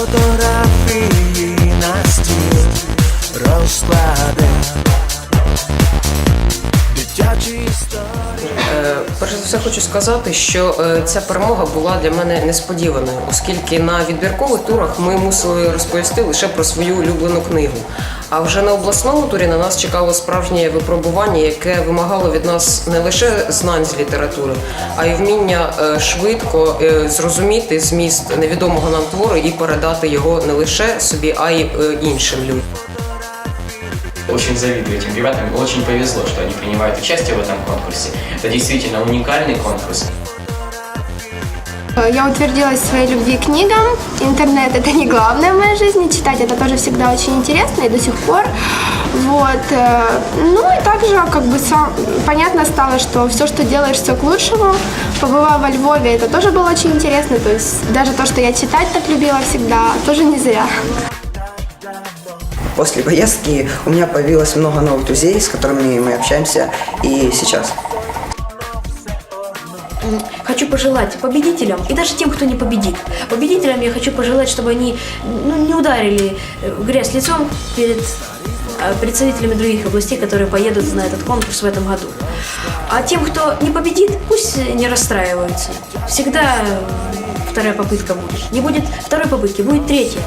фотографії на стіл розкладе. Дитячі історії. Е, Перш за все хочу сказати, що е, ця перемога була для мене несподіваною, оскільки на відбіркових турах ми мусили розповісти лише про свою улюблену книгу. А вже на обласному турі на нас чекало справжнє випробування, яке вимагало від нас не лише знань з літератури, а й вміння е, швидко е, зрозуміти зміст невідомого нам твору і передати його не лише собі, а й е, іншим людям. Очень завидую этим ребятам. Очень повезло, что они принимают участие в этом конкурсе. Это действительно уникальный конкурс. Я утвердилась в своей любви к книгам. Интернет это не главное в моей жизни. Читать это тоже всегда очень интересно и до сих пор. Вот. э, Ну и также как бы сам, понятно стало, что все, что делаешь, все к лучшему. Побывав во Львове, это тоже было очень интересно. То есть даже то, что я читать так любила всегда, тоже не зря. После поездки у меня появилось много новых друзей, с которыми мы общаемся и сейчас. Хочу пожелать победителям и даже тем, кто не победит. Победителям я хочу пожелать, чтобы они ну, не ударили э, грязь лицом перед э, представителями других областей, которые поедут на этот конкурс в этом году. А тем, кто не победит, пусть не расстраиваются. Всегда э, вторая попытка будет. Не будет второй попытки, будет третья.